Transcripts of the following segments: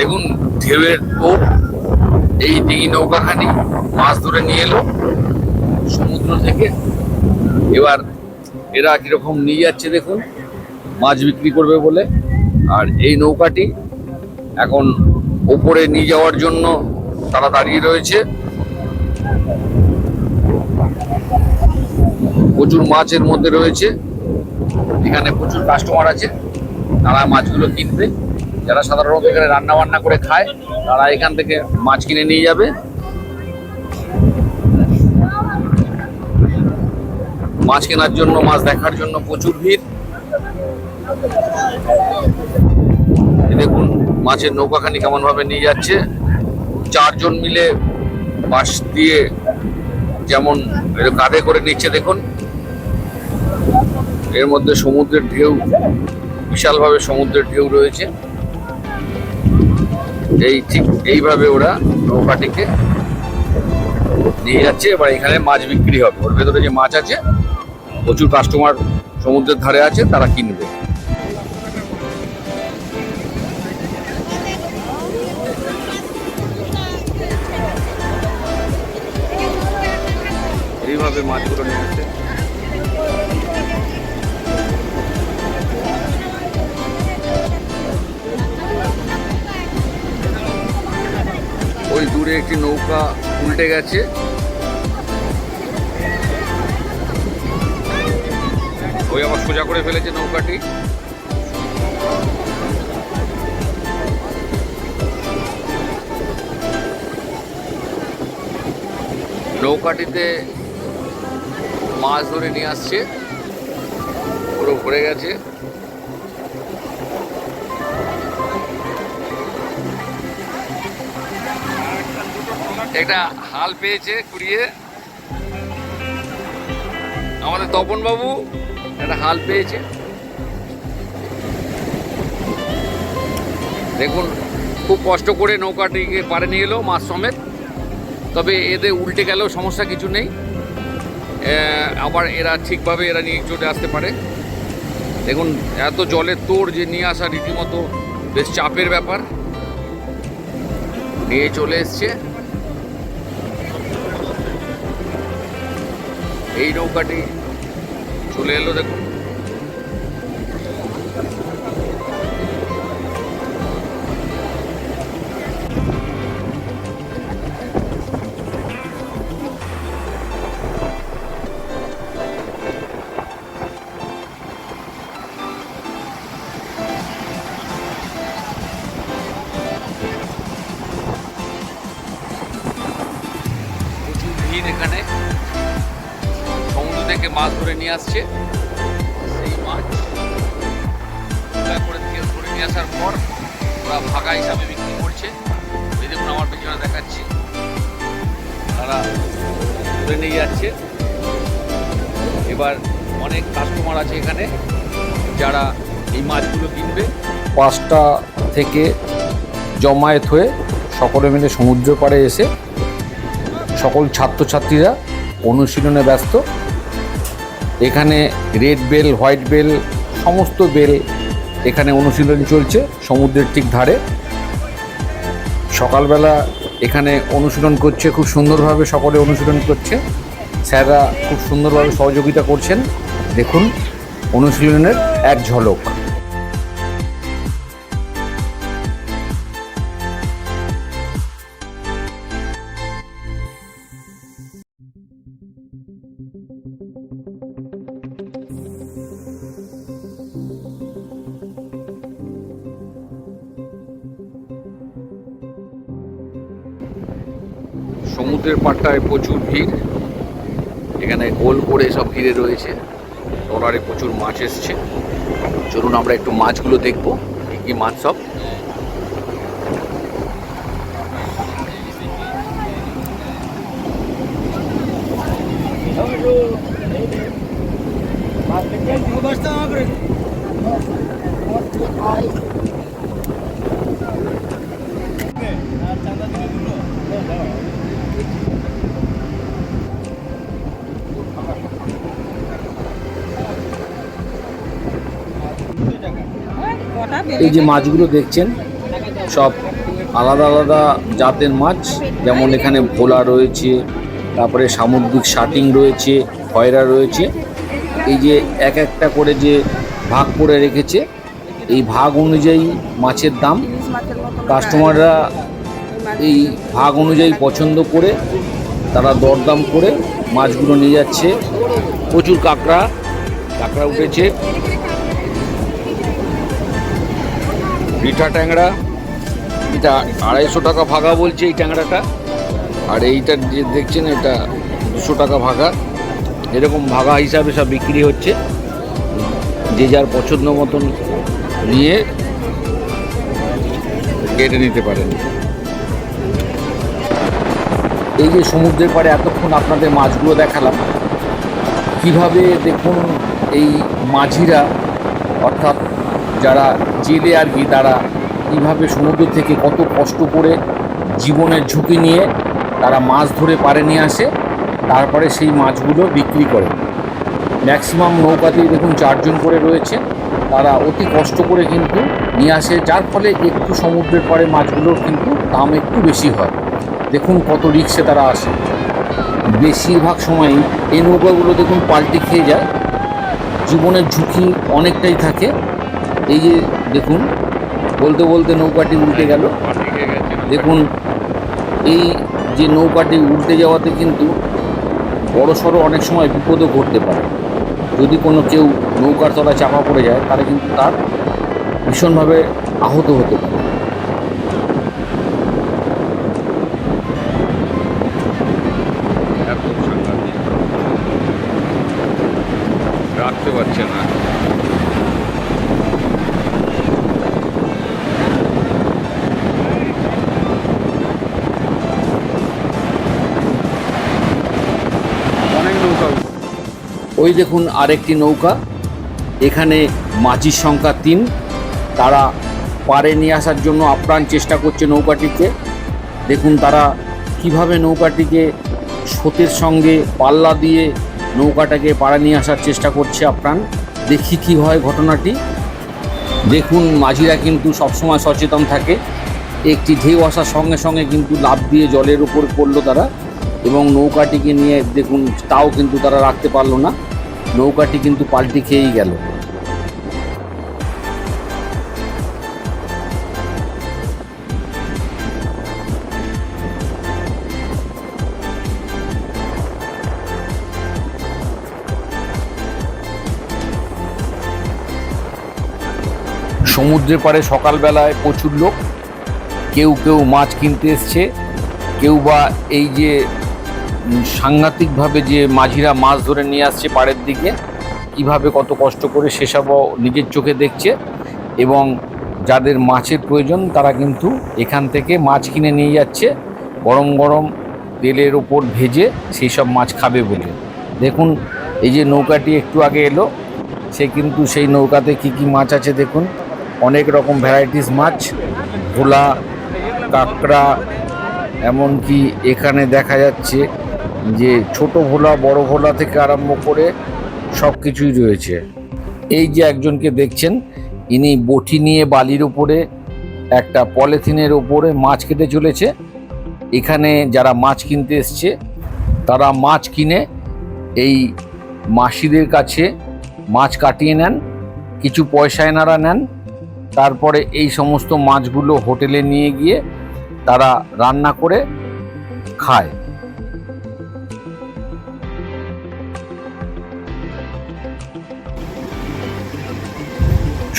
দেখুন, ঢেউয়ের টোপ, এই ডিঙি নৌকাখানি, মাছ ধরে নিয়ে এলো। সমুদ্র থেকে এবার এরা কীরকম নিয়ে যাচ্ছে দেখুন, মাছ বিক্রি করবে বলে। আর এই নৌকাটি এখন ওপরে নিয়ে যাওয়ার জন্য তারা দাঁড়িয়ে রয়েছে। প্রচুর মাছের মধ্যে রয়েছে। এখানে প্রচুর কাস্টমার আছে, তারা মাছগুলো কিনবে। যারা সাধারণত এখানে রান্না বান্না করে খায়, তারা এখান থেকে মাছ কিনে নিয়ে যাবে। মাছ কেনার জন্য, মাছ দেখার জন্য প্রচুর ভিড়। দেখুন, মাছের নৌকাখানি কেমন ভাবে নিয়ে যাচ্ছে। চারজন মিলে বাঁশ দিয়ে যেমন কাঁধে করে নিচ্ছে, দেখুন। এর মধ্যে সমুদ্রের ঢেউ, বিশালভাবে সমুদ্রের ঢেউ রয়েছে। এই ঠিক এইভাবে ওরা নৌকাটিকে নিয়ে যাচ্ছে, এবার এখানে মাছ বিক্রি হবে। ওর ভেতরে যে মাছ আছে, প্রচুর কাস্টমার সমুদ্রের ধারে আছে, তারা কিনবে। দূরে একটি নৌকা উল্টে গেছে। ওই আবার সোজা করে ফেলেছে নৌকাটি। নৌকাটিতে মাছ ধরে নিয়ে আসছে। পুরো ভরে গেছে। একটা হাল পেয়েছে কুড়িয়ে। আমাদের তপন বাবু একটা হাল পেয়েছে। দেখুন, খুব কষ্ট করে নৌকাটিকে পারে নিয়ে এলো মাছ সমেত। তবে এদের উল্টে গেলেও সমস্যা কিছু নেই। আবার এরা ঠিকভাবে এরা নিয়ে চলে আসতে পারে। দেখুন, এত জলের তোর যে নিয়ে আসা রীতিমতো বেশ চাপের ব্যাপার। নিয়ে চলে এসছে। এই নৌকাটি চলে এলো দেখুন। ধরে নিয়ে আসছে। সেই মাছ করে দিয়ে ধরে নিয়ে আসার পর ওরা ভাগা হিসাবে বিক্রি করছে। এই দেখুন আমার পেছনে দেখাচ্ছি। তারা ধরে নিয়ে যাচ্ছে। এবার অনেক কাস্টমার আছে এখানে যারা এই মাছগুলো কিনবে। পাঁচটা থেকে জমায়েত হয়ে সকলে মিলে সমুদ্র পাড়ে এসে সকল ছাত্রছাত্রীরা অনুশীলনে ব্যস্ত। এখানে রেড বেল, হোয়াইট বেল, সমস্ত বেল এখানে অনুশীলন চলছে সমুদ্রের ঠিক ধারে। সকালবেলা এখানে অনুশীলন করছে, খুব সুন্দরভাবে সকলে অনুশীলন করছে। স্যাররা খুব সুন্দরভাবে সহযোগিতা করছেন। দেখুন, অনুশীলনের এক ঝলক। পাড়টায় প্রচুর ভিড় এখানে গোল করে সব ঘিরে রয়েছে ট্রলারে প্রচুর মাছ এসছে চলুন আমরা একটু মাছগুলো দেখব কি কি মাছ সব এই যে মাছগুলো দেখছেন, সব আলাদা আলাদা জাতের মাছ, যেমন এখানে ভোলা রয়েছে, তারপরে সামুদ্রিক শাটিং রয়েছে, খয়রা রয়েছে। এই যে এক একটা করে যে ভাগ করে রেখেছে, এই ভাগ অনুযায়ী মাছের দাম। কাস্টমাররা এই ভাগ অনুযায়ী পছন্দ করে তারা দরদাম করে মাছগুলো নিয়ে যাচ্ছে। প্রচুর কাঁকড়া কাঁকড়া উঠেছে। রিঠা ট্যাংরা, এটা আড়াইশো টাকা ভাগা বলছে এই ট্যাংরাটা। আর এইটা যে দেখছেন, এটা দুশো টাকা ভাগা। এরকম ভাগা হিসাবে সব বিক্রি হচ্ছে। যে যার পছন্দ মতন নিয়ে কেটে নিতে পারেন। এই যে সমুদ্রের পাড়ে এতক্ষণ আপনাদের মাছগুলো দেখালাম, কীভাবে দেখুন এই মাঝিরা, অর্থাৎ যারা জেলে আর কি তারা কীভাবে সমুদ্র থেকে কত কষ্ট করে জীবনের ঝুঁকি নিয়ে তারা মাছ ধরে পারে নিয়ে আসে, তারপরে সেই মাছগুলো বিক্রি করে। ম্যাক্সিমাম নৌকাতেই দেখুন চারজন করে রয়েছে। তারা অতি কষ্ট করে কিন্তু নিয়ে আসে, যার ফলে একটু সমুদ্রের পরে মাছগুলোর কিন্তু দাম একটু বেশি হয়। দেখুন কত রিক্সে তারা আসে। বেশিরভাগ সময়ই এই নৌকাগুলো দেখুন পাল্টে খেয়ে যায়। জীবনের ঝুঁকি অনেকটাই থাকে। এই যে দেখুন, বলতে বলতে নৌকাটি উল্টে গেল। দেখুন, এই যে নৌকাটি উল্টে যাওয়াতে কিন্তু বড় সড়ো অনেক সময় বিপদও ঘটতে পারে। যদি কোনো কেউ নৌকার তলায় চাপা পড়ে যায়, তাহলে কিন্তু তার ভীষণভাবে আহত হতে পারে। ওই দেখুন আরেকটি নৌকা, এখানে মাঝির সংখ্যা তিন। তারা পারে নিয়ে আসার জন্য আপ্রাণ চেষ্টা করছে নৌকাটিকে। দেখুন তারা কীভাবে নৌকাটিকে স্রোতের সঙ্গে পাল্লা দিয়ে নৌকাটাকে পাড়ে নিয়ে আসার চেষ্টা করছে আপ্রাণ। দেখি কি হয় ঘটনাটি। দেখুন মাঝিরা কিন্তু সবসময় সচেতন থাকে। একটি ঢেউ আসার সঙ্গে সঙ্গে কিন্তু লাভ দিয়ে জলের উপর পড়ল তারা এবং নৌকাটিকে নিয়ে দেখুন তাও কিন্তু তারা রাখতে পারল না। নৌকাটি কিন্তু পাল্টি খেয়েই গেল। সমুদ্রের পাড়ে সকালবেলায় প্রচুর লোক। কেউ কেউ মাছ কিনতে এসছে। কেউ বা এই যে সাংঘাতিকভাবে যে মাঝিরা মাছ ধরে নিয়ে আসছে পাড়ের দিকে, কীভাবে কত কষ্ট করে সেসবও নিজের চোখে দেখছে এবং যাদের মাছের প্রয়োজন তারা কিন্তু এখান থেকে মাছ কিনে নিয়ে যাচ্ছে, গরম গরম তেলের ওপর ভেজে সেই সব মাছ খাবে বলে। দেখুন, এই যে নৌকাটি একটু আগে এলো, সে কিন্তু সেই নৌকাতে কি কি মাছ আছে দেখুন। অনেক রকম ভ্যারাইটিস মাছ, ভোলা, কাঁকড়া, এমনকি এখানে দেখা যাচ্ছে যে ছোট ভোলা, বড় ভোলা থেকে আরম্ভ করে সব কিছুই রয়েছে। এই যে একজনকে দেখছেন, ইনি বটি নিয়ে বালির উপরে, একটা পলিথিনের উপরে মাছ কেটে চলেছে। এখানে যারা মাছ কিনতে এসছে, তারা মাছ কিনে এই মাসিদের কাছে মাছ কাটিয়ে নেন, কিছু পয়সা এনারা নেন। তারপরে এই সমস্ত মাছগুলো হোটেলে নিয়ে গিয়ে তারা রান্না করে খায়।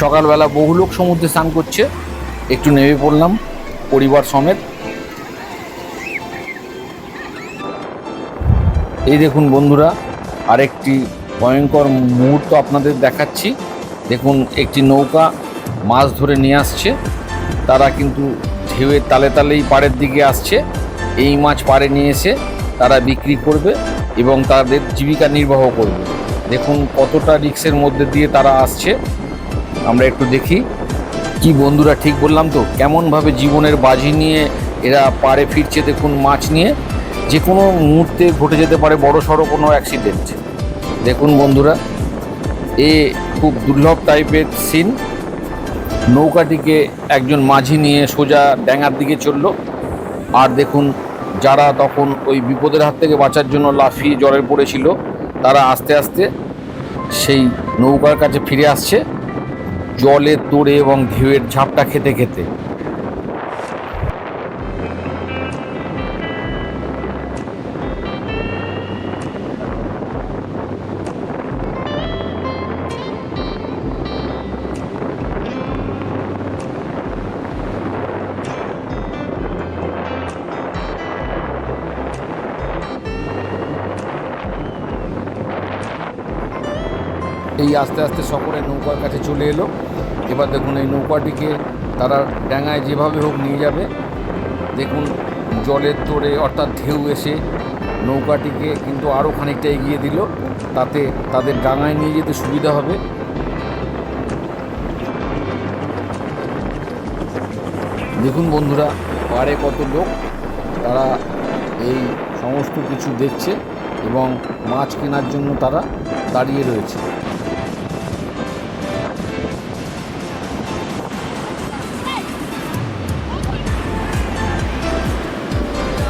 সকালবেলা বহু লোক সমুদ্রে স্নান করছে। একটু নেমে পড়লাম পরিবার সমেত। এই দেখুন বন্ধুরা, আরেকটি ভয়ঙ্কর মুহূর্ত আপনাদের দেখাচ্ছি। দেখুন, একটি নৌকা মাছ ধরে নিয়ে আসছে। তারা কিন্তু ঢেউয়ের তালে তালেই পাড়ের দিকে আসছে। এই মাছ পাড়ে নিয়ে এসে তারা বিক্রি করবে এবং তাদের জীবিকা নির্বাহ করবে। দেখুন, কতটা রিক্সের মধ্যে দিয়ে তারা আসছে। আমরা একটু দেখি। কি বন্ধুরা, ঠিক বললাম তো? কেমনভাবে জীবনের বাজি নিয়ে এরা পারে ফিরছে দেখুন মাছ নিয়ে। যে কোনো মুহূর্তে ঘটে যেতে পারে বড় সড়ো কোনো অ্যাক্সিডেন্ট দেখুন বন্ধুরা, এ খুব দুর্লভ টাইপের সিন নৌকাটিকে একজন মাঝি নিয়ে সোজা ড্যাঙার দিকে চলল। আর দেখুন, যারা তখন ওই বিপদের হাত থেকে বাঁচার জন্য লাফিয়ে জলে পড়েছিল, তারা আস্তে আস্তে সেই নৌকার কাছে ফিরে আসছে। জলের তোড়ে এবং ঢেউয়ের ঝাপটা খেতে খেতে। এই আস্তে আস্তে সকলে নৌকার কাছে চলে এলো। এবার দেখুন এই নৌকাটিকে তারা ডাঙায় যেভাবে হোক নিয়ে যাবে। দেখুন জলের তোড়ে অর্থাৎ ঢেউ এসে নৌকাটিকে কিন্তু আরও খানিকটা এগিয়ে দিল। তাতে তাদের ডাঙায় নিয়ে যেতে সুবিধা হবে। দেখুন বন্ধুরা পারে কত লোক, তারা এই সমস্ত কিছু দেখছে এবং মাছ কেনার জন্য তারা দাঁড়িয়ে রয়েছে।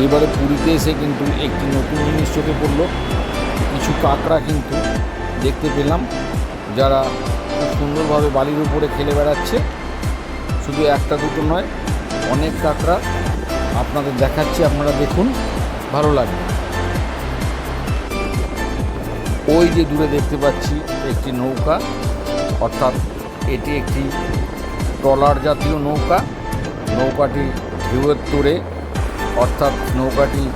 এবারে পুরীতে এসে কিন্তু একটি নতুন জিনিস চোখে পড়ল। কিছু কাঁকড়া কিন্তু দেখতে পেলাম, যারা খুব সুন্দরভাবে বালির উপরে খেলে বেড়াচ্ছে। শুধু একটা দুটো নয়, অনেক কাঁকড়া আপনাদের দেখাচ্ছি, আপনারা দেখুন, ভালো লাগবে। ওই যে দূরে দেখতে পাচ্ছি একটি নৌকা, অর্থাৎ এটি একটি ট্রলার জাতীয় নৌকা। নৌকাটি ঢেউয়ের তোড়ে অর্থাৎ নৌকাটি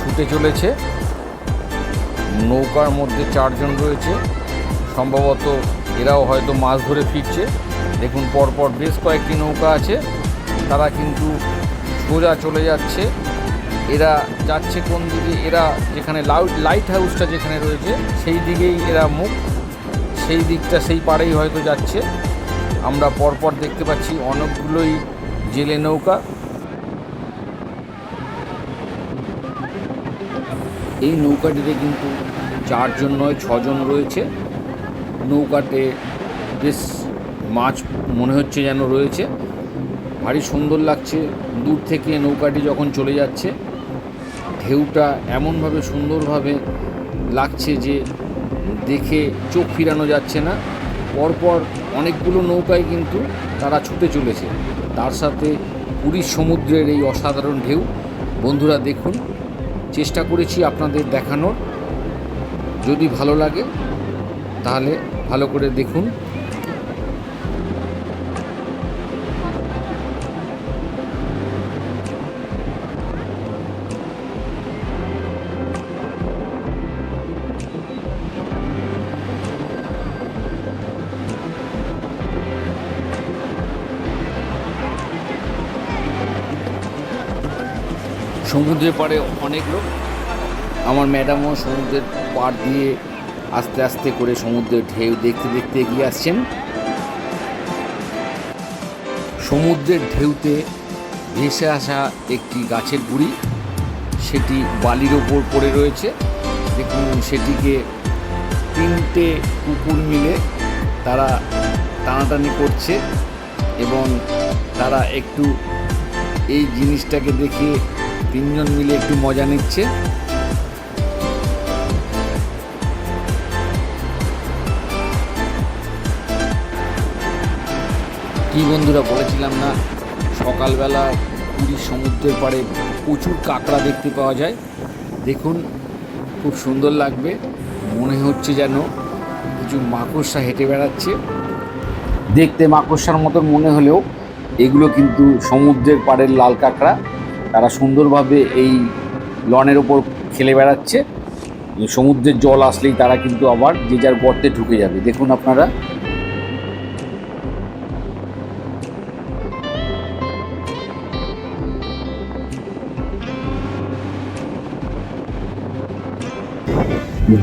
ছুটে চলেছে। নৌকার মধ্যে চারজন রয়েছে। সম্ভবত এরাও হয়তো মাছ ধরে ফিরছে। দেখুন, পরপর বেশ কয়েকটি নৌকা আছে। তারা কিন্তু সোজা চলে যাচ্ছে। এরা যাচ্ছে কোন দিকে? এরা যেখানে লাইট হাউসটা যেখানে রয়েছে, সেই দিকেই এরা মুখ। সেই দিকটা সেই পাড়েই হয়তো যাচ্ছে। আমরা পরপর দেখতে পাচ্ছি অনেকগুলোই জেলে নৌকা। এই নৌকাটিতে কিন্তু চারজন নয়, ছজন রয়েছে। নৌকাতে বেশ মাছ মনে হচ্ছে যেন রয়েছে। ভারী সুন্দর লাগছে। দূর থেকে নৌকাটি যখন চলে যাচ্ছে, ঢেউটা এমনভাবে সুন্দরভাবে লাগছে যে দেখে চোখ ফিরানো যাচ্ছে না। পরপর অনেকগুলো নৌকায় কিন্তু তারা ছুটে চলেছে। তার সাথে পুরীর সমুদ্রের এই অসাধারণ ঢেউ। বন্ধুরা দেখুন চেষ্টা করেছি আপনাদের দেখানোর। যদি ভালো লাগে তাহলে ভালো করে দেখুন। সমুদ্রের পাড়ে অনেক লোক। আমার ম্যাডামও সমুদ্রের পাড় দিয়ে আস্তে আস্তে করে সমুদ্রের ঢেউ দেখতে দেখতে এগিয়ে আসছেন। সমুদ্রের ঢেউতে ভেসে আসা একটি গাছের গুড়ি, সেটি বালির ওপর পড়ে রয়েছে। দেখুন, সেটিকে তিনটে কুকুর মিলে তারা টানাটানি করছে এবং তারা একটু এই জিনিসটাকে দেখে তিনজন মিলে একটু মজা নিচ্ছে। কি বন্ধুরা বলেছিলাম না? সকালবেলা পুরীর সমুদ্রের পাড়ে প্রচুর কাঁকড়া দেখতে পাওয়া যায়। দেখুন, খুব সুন্দর লাগবে। মনে হচ্ছে যেন কিছু মাকড়সা হেঁটে বেড়াচ্ছে। দেখতে মাকড়সার মতন মনে হলেও এগুলো কিন্তু সমুদ্রের পাড়ের লাল কাঁকড়া। তারা সুন্দরভাবে এই লনের ওপর খেলে বেড়াচ্ছে। সমুদ্রের জল আসলেই তারা কিন্তু আবার যে যার গর্তে ঢুকে যাবে। দেখুন আপনারা।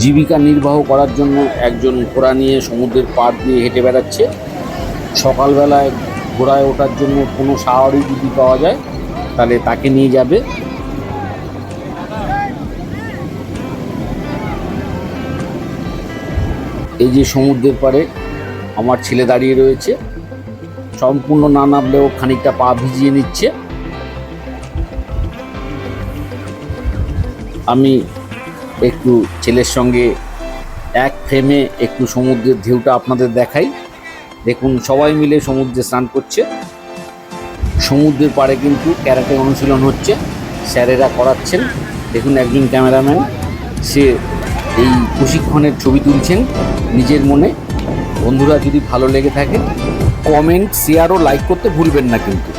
জীবিকা নির্বাহ করার জন্য একজন ঘোড়া নিয়ে সমুদ্রের পাড় দিয়ে হেঁটে বেড়াচ্ছে। সকালবেলায় ঘোড়ায় ওঠার জন্য কোনো সাহারি যদি পাওয়া যায় তাহলে তাকে নিয়ে যাবে। এই যে সমুদ্রের পাড়ে আমার ছেলে দাঁড়িয়ে রয়েছে, সম্পূর্ণ না নামলেও খানিকটা পা ভিজিয়ে নিচ্ছে। আমি একটু ছেলের সঙ্গে এক ফ্রেমে একটু সমুদ্রের ঢেউটা আপনাদের দেখাই। দেখুন, সবাই মিলে সমুদ্রে স্নান করছে। সমুদ্রের পাড়ে কিন্তু ক্যারাটে অনুশীলন হচ্ছে। স্যারেরা করাচ্ছেন। দেখুন একজন ক্যামেরাম্যান, সে এই প্রশিক্ষণের ছবি তুলছেন নিজের মনে। বন্ধুরা যদি ভালো লেগে থাকে, কমেন্ট, শেয়ার ও লাইক করতে ভুলবেন না কিন্তু।